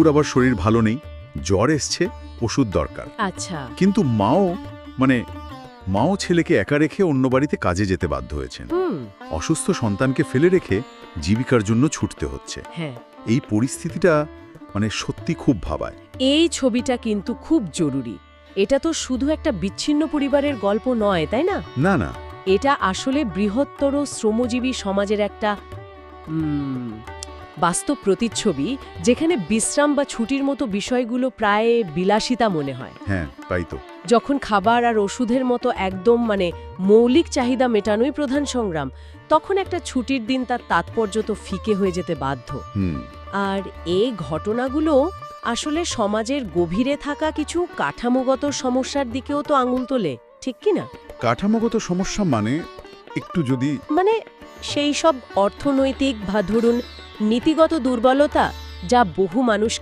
বাবুর আবার শরীর ভালো নেই জ্বর এসছে ওষুধ দরকার। আচ্ছা। কিন্তু মাও মানে মাও ছেলেকে একা রেখে অন্য বাড়িতে কাজে যেতে বাধ্য হয়েছেন। অসুস্থ সন্তানকে ফেলে রেখে জীবিকার জন্য ছুটতে হচ্ছে। হ্যাঁ। এই পরিস্থিতিটা মানে সত্যি খুব ভাবায়। এই ছবিটা কিন্তু খুব জরুরি। এটা তো শুধু একটা বিচ্ছিন্ন পরিবারের গল্প নয় তাই না? না না। এটা আসলে বৃহত্তর শ্রমজীবী সমাজের একটা বাস্তব প্রতিচ্ছবি যেখানে বিশ্রাম বা ছুটির মতো বিষয়গুলো প্রায় বিলাসিতা মনে হয়। হ্যাঁ তাই তো। যখন খাবার আর ওষুধের মতো একদম মানে মৌলিক চাহিদা মেটানোই প্রধান সংগ্রাম তখন একটা ছুটির দিন তার তাৎপর্য তো ফিকে হয়ে যেতে বাধ্য। আর এই ঘটনাগুলো আসলে সমাজের গভীরে থাকা কিছু কাঠামোগত সমস্যার দিকেও তো আঙুল তোলে ঠিক কি না? কাঠামোগত সমস্যা মানে একটু যদি মানে সেই সব অর্থনৈতিক বা ধরুন নীতিগত দুর্বলতা যা বহু মানুষকে